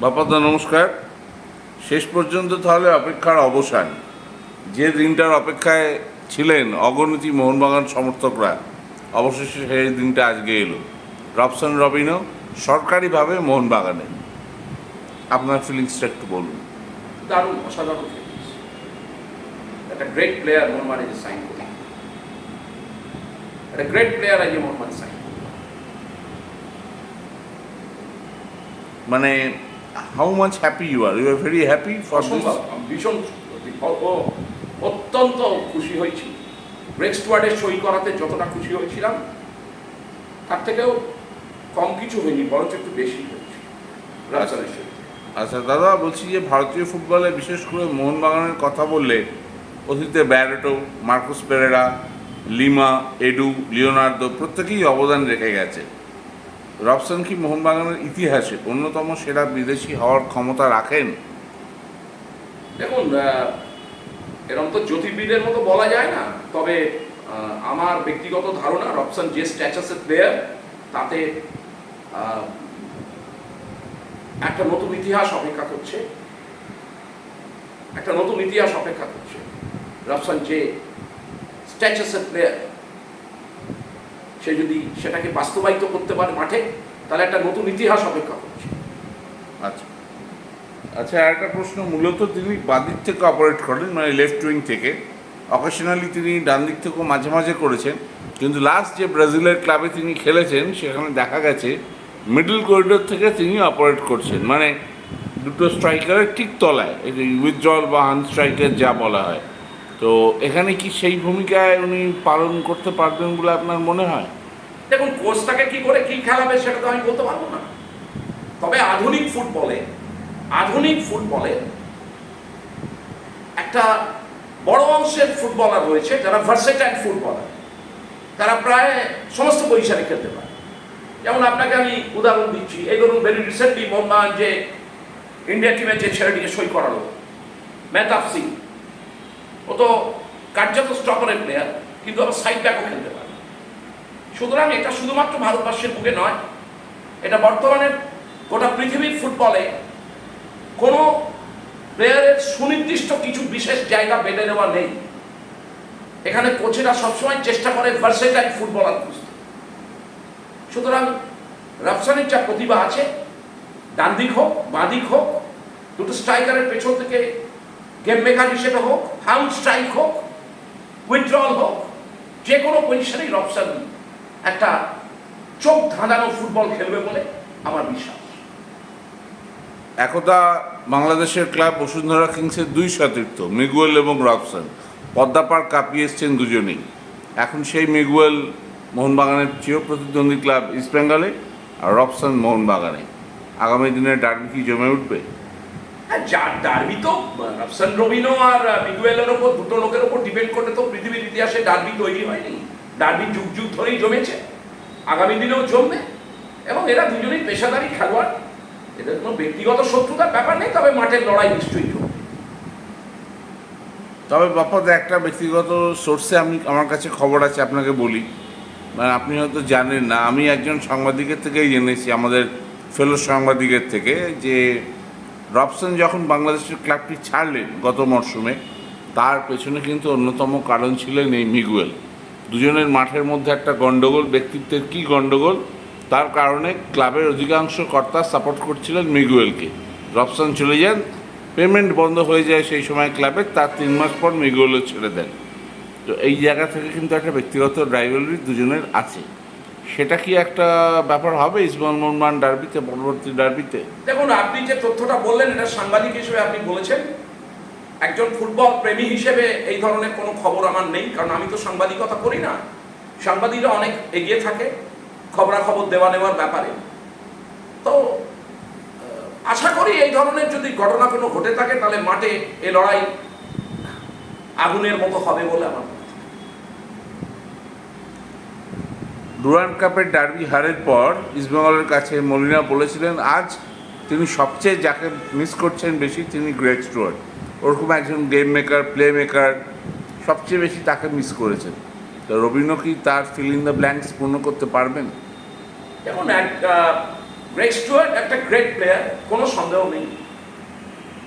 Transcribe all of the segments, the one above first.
বাপাদা, নমস্কার। শেষ পর্যন্ত তাহলে অপেক্ষার অবসান। যে দিনটার অপেক্ষায় ছিলেন অগণিত মোহনবাগান সমর্থকরা, অবশেষে সেই দিনটা আজকে এলো। রবসন, রবিনও সরকারিভাবে মোহনবাগানে। আপনার ফিলিংসটা একটু বলুন। দারুণ, অসাধারণ ফিটনেস একটা গ্রেট প্লেয়ার মোহাম্মদ সাইন করে একটা গ্রেট প্লেয়ার আজ মোহাম্মদ সাইন মানে how much happy you are you are very happy for অসম্ভব ভীষণ অত্যন্ত খুশি হয়েছি। ব্রেক স্টুয়ার্ডের সই করাতে যতটা খুশি হয়েছিলাম তার থেকেও কম কিছু হয়নি বরঞ্চ একটু বেশি হয়েছে। রাজধানীর আচ্ছা দাদা বলছি যে ভারতীয় ফুটবলে বিশেষ করে মোহনবাগানের কথা বললে অতীতে Barreto Marcos Pereira Lima Edu Leonardo প্রত্যেকেই অবদান রেখে গেছে। রবসন কি মোহনবাগানের ইতিহাসে অন্যতম সেরা বিদেশি হওয়ার ক্ষমতা রাখেন? দেখুন এরকম তো জ্যোতির্বিদের মতো বলা যায় না, তবে আমার ব্যক্তিগত ধারণা রবসন যে স্ট্যাচাসের প্লেয়ার তাতে একটা নতুন ইতিহাস অপেক্ষা করছে। একটা নতুন ইতিহাস অপেক্ষা করছে। রবসন যে স্ট্যাচাসের প্লেয়ার সে যদি সেটাকে বাস্তবায়িত করতে পারে মাঠে, তাহলে একটা নতুন ইতিহাস অপেক্ষা করছে। আচ্ছা। আচ্ছা আর একটা প্রশ্ন। মূলত তিনি বাদিক থেকে অপারেট করেন মানে লেফট উইং থেকে। অকেশনালি তিনি ডান দিক থেকেও মাঝে মাঝে করেছেন। কিন্তু লাস্ট যে ব্রাজিলের ক্লাবে তিনি খেলেছেন, সেখানে দেখা গেছে মিডল করিডোর থেকে তিনি অপারেট করছেন। মানে দুটো স্ট্রাইকারের ঠিক তলায় উইথড্রল বা আনস্ট্রাইকার যা বলা হয়। তো এখানে কি সেই ভূমিকায় উনি পালন করতে পারবেন বলে আপনার মনে হয়? দেখুন, কোচটাকে কি করে কি খেলাবে সেটা তো আমি বলতে পারব না। তবে আধুনিক ফুটবলে আধুনিক ফুটবলে একটা বড় অংশের ফুটবলার রয়েছে যারা ভার্সেটাইল ফুটবলার। তারা প্রায় সমস্ত পজিশনে খেলতে পারে। যেমন আপনাকে আমি উদাহরণ দিচ্ছি, এই ধরুন ভেরি রিসেন্টলি মোহম্মদ যে ইন্ডিয়া টিমের যে ছেলেটিকে সই করালো, মেহতাব সিং। ও তো কার্যত স্টপারের প্লেয়ার কিন্তু আবার সাইড ব্যাকও খেলতে পারে। সুতরাং এটা শুধুমাত্র ভারতবর্ষের বুকে নয়, এটা বর্তমানে গোটা পৃথিবীর ফুটবলে কোনো প্লেয়ারের সুনির্দিষ্ট কিছু বিশেষ জায়গা বেঁধে নেওয়া নেই। এখানে কোচেরা সবসময় চেষ্টা করে ভার্সেটাইল ফুটবলার খুঁজতে। সুতরাং রাফসানের যা প্রতিভা আছে ডান দিক হোক বাঁ দিক হোক, দুটো স্ট্রাইকারের পেছন থেকে গেম মেকার হিসেবে হোক হাউন্ড স্ট্রাইক হোক উইথড্রল হোক, যে কোনো পজিশনেই রবসান একটা চোখ ধাঁধানো ফুটবল খেলবে বলে আমার বিশ্বাস। একদা বাংলাদেশের ক্লাব বসুন্ধরা কিংসের দুই সতীর্থ, মিগুয়েল এবং রবসন পদ্মাপাড় কাঁপিয়ে এসছেন দুজনেই। এখন সেই মিগুয়েল মোহনবাগানের চির প্রতিদ্বন্দ্বী ক্লাব ইস্টবেঙ্গলে আর রবসন মোহনবাগানে। আগামী দিনে ডার্বি কি জমে উঠবে? যার ডার্বি তো রবসান রবিনো আর মিগুয়েলের ওপর, দুটো লোকের ওপর ডিপেন্ড করে তো পৃথিবীর ইতিহাসে ডার্বি তৈরি হয়নি। ডার্বি যুগ যুগ ধরেই জমেছে। আগামী দিনেও জমবে। এবং এরা দুজনেই পেশাদারি খেলোয়াড়। এদের কোনো ব্যক্তিগত শত্রুতার ব্যাপার নেই, তবে মাঠের লড়াই নিশ্চয়ই তবে বাপাদ একটা ব্যক্তিগত সোর্সে আমি, আমার কাছে খবর আছে, আপনাকে বলি। মানে আপনি হয়তো জানেন না, আমি একজন সাংবাদিকের থেকেই জেনেছি, আমাদের ফেলো সাংবাদিকের থেকে, যে রবসন যখন বাংলাদেশের ক্লাবটি ছাড়লেন গত মরশুমে, তার পেছনে কিন্তু অন্যতম কারণ ছিলেন এই মিগুয়েল। দুজনের মাঠের মধ্যে একটা গণ্ডগোল, ব্যক্তিত্বের কী গণ্ডগোল? তার কারণে ক্লাবের অধিকাংশ কর্তা সাপোর্ট করছিলেন মিগুয়েলকে। রবসন চলে যান, পেমেন্ট বন্ধ হয়ে যায় সেই সময় ক্লাবের তার তিন মাস পর মিগুয়েলও ছেড়ে দেন। তো এই জায়গা থেকে কিন্তু একটা ব্যক্তিগত রাইভালরি দুজনের আছে। সেটা কি একটা ব্যাপার হবে ইসমান মোহনমান ডার্বিতে, পরবর্তী ডার্বিতে? দেখুন, আপনি যে তথ্যটা বললেন, এটা সাংবাদিক হিসেবে আপনি বলেছেন। একজন ফুটবল প্রেমী হিসেবে এই ধরনের কোনো খবর আমার নেই, কারণ আমি তো সাংবাদিকতা করি না। সাংবাদিকরা অনেক এগিয়ে থাকে খবরাখবর দেওয়া নেওয়ার ব্যাপারে। তো আশা করি এই ধরনের যদি ঘটনা কোনো ঘটে থাকে, তাহলে মাঠে এ লড়াই আগুনের মতো হবে বলে আমার মনে হয়। ডুরান্ড কাপের ডার্বি হারের পর ইস্টবেঙ্গলের কাছে মলিনা বলেছিলেন, আজ তিনি সবচেয়ে যাকে মিস করছেন বেশি তিনি গ্রেট স্টুয়ার্ট। ওরকম একজন গেম মেকার প্লে মেকার সবচেয়ে বেশি তাকে মিস করেছেন। তো রবীন্দ্র কি তার ফিল ইন দ্য ব্ল্যাঙ্কস পূর্ণ করতে পারবেন? দেখুন গ্রেট স্টুয়ার্ট একটা গ্রেট প্লেয়ার কোনো সন্দেহ নেই।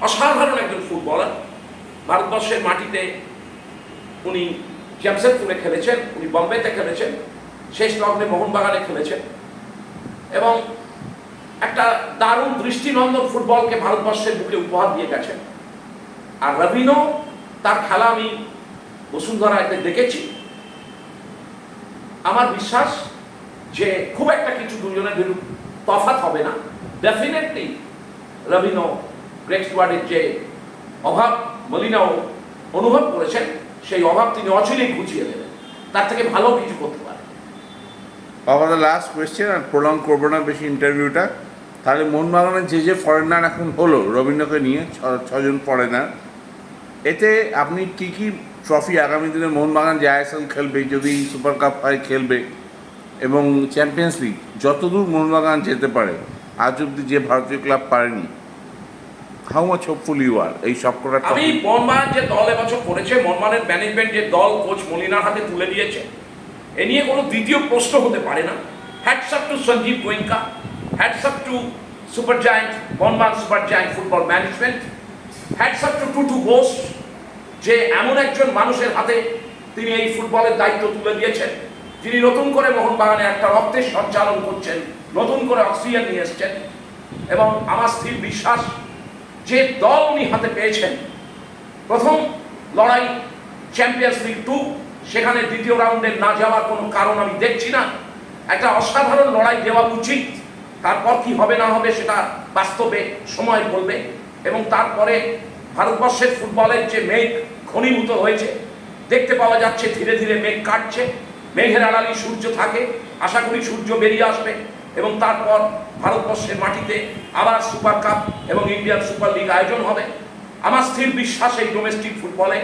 অসাধারণ একজন ফুটবলার ভারতবর্ষের মাটিতে উনি জামশেদপুরে খেলেছেন, উনি বম্বেতে খেলেছেন। শেষ লগ্নে মোহনবাগানে খেলেছেন এবং একটা দারুণ দৃষ্টিনন্দন ফুটবলকে ভারতবর্ষের বুকে উপহার দিয়ে গেছেন। আর রবিনো তার খেলা আমি বসুন্ধরাতে দেখেছি। আমার বিশ্বাস যে খুব একটা কিছু দুজনের বিরুদ্ধ তফাৎ হবে না। ডেফিনেটলি রবিনো গ্রেট স্টুয়ার্ডের যে অভাব, মলিনাও অনুভব করেছেন, সেই অভাব তিনি অচিরেই ঘুচিয়ে দেবেন। তার থেকে ভালো কিছু করতে পারে বাবা দ্য লাস্ট কোয়েশ্চেন আর প্রলং করব না বেশি ইন্টারভিউটা তাহলে মোহনবাগানের যে যে ফরেনার এখন হলো রবীন্দ্রকে নিয়ে ছজন ফরেনার এতে আপনি কি কি ট্রফি আগামী দিনে মোহনবাগান যে আইএসএল খেলবে যদি সুপার কাপ হয় খেলবে এবং চ্যাম্পিয়ন্স লিগ যতদূর মোহনবাগান যেতে পারে আজ অব্দি যে ভারতীয় ক্লাব পারেনি how much hopeful you are এই সবকটা আমি ট্রফি মনমান যে দল এবছর করেছে মনমানের ম্যানেজমেন্ট যে দল কোচ মলিনার হাতে তুলে দিয়েছে এ নিয়ে কোনো দ্বিতীয় প্রশ্ন হতে পারে না। Hats up to Sanjiv Goenka hats up to super giant মনমান super giant football management hats up to Tutu Bose যে এমন একজন মানুষের হাতে তিনি এই ফুটবলের দায়িত্ব তুলে দিয়েছেন, যিনি নতুন করে মোহনবাগানে একটা রক্তের সঞ্চালন করছেন, নতুন করে অক্সিজেন নিয়ে এসছেন এবং আমার স্থির বিশ্বাস, যে দল উনি হাতে পেয়েছেন, প্রথম লড়াই চ্যাম্পিয়ন্স লিগ টু সেখানে দ্বিতীয় রাউন্ডে না যাওয়ার কোনো কারণ আমি দেখছি না। একটা অসাধারণ লড়াই দেওয়া উচিত। তারপর কি হবে না হবে সেটা বাস্তবে সময় বলবে এবং তারপরে ভারতবর্ষের ফুটবলের যে মেঘ ঘনীভূত হয়েছে, দেখতে পাওয়া যাচ্ছে ধীরে ধীরে মেঘ কাটছে। মেঘের আড়ালি সূর্য থাকে, আশা করি সূর্য বেরিয়ে আসবে এবং তারপর ভারতবর্ষের মাটিতে আবার সুপার কাপ এবং ইন্ডিয়ান সুপার লিগ আয়োজন হবে। আমার স্থির বিশ্বাস এই ডোমেস্টিক ফুটবলে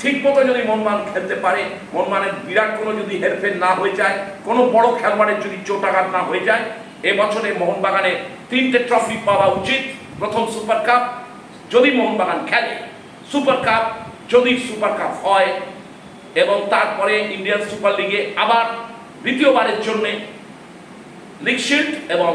ঠিক মতো যদি মনমান খেলতে পারে, মনমানের বিরাট কোনো যদি হেরফের না হয়ে যায়, কোনো বড় খেলোয়াড়ের যদি চোটাঘাত না হয়ে যায় এবছরে মোহনবাগানে তিনটে ট্রফি পাওয়া উচিত। প্রথম সুপার কাপ যদি মোহনবাগান খেলে সুপার কাপ যদি সুপার কাপ হয়, এবং তারপরে ইন্ডিয়ান সুপার লিগে আবার দ্বিতীয়বারের জন্যে লিগ শিল্ড এবং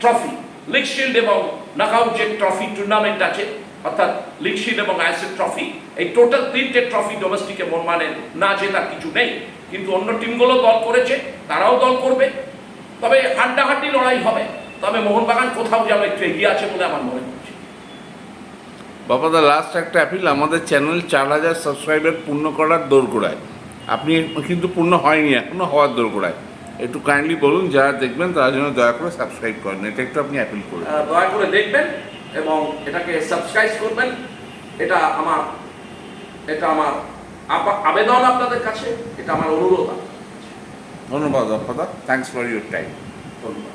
ট্রফি লিগ শিল্ড এবং নকআউট যে ট্রফি টুর্নামেন্ট আছে অর্থাৎ লিগ এবং আইএসএল ট্রফি এই টোটাল তিনটে ট্রফি ডোমেস্টিকে মনমানের না জেতার কিছু নেই কিন্তু অন্য টিমগুলো দল করেছে তারাও দল করবে। তবে হাড্ডাহাড্ডি লড়াই হবে তবে মোহনবাগান কোথাও যেন একটু এগিয়ে আছে বলে আমার মনে হচ্ছে। বাবা দা লাস্ট একটা অ্যাপিল আমাদের চ্যানেল চার হাজার সাবস্ক্রাইবার পূর্ণ করার দোরগোড়ায়। আপনি কিন্তু পূর্ণ হয়নি এখনও হওয়ার দোরগোড়ায়। একটু কাইন্ডলি বলুন যারা দেখবেন তারা যেন দয়া করে সাবস্ক্রাইব করেন এটা একটু আপনি অ্যাপিল করুন দয়া করে দেখবেন। এবং এটাকে সাবস্ক্রাইব করবেন। এটা আমার এটা আমার আপা- আবেদন আপনাদের কাছে। এটা আমার অনুরোধ আপনাদের ধন্যবাদ বাবা থ্যাংকস ফর ইউর টাইম ধন্যবাদ।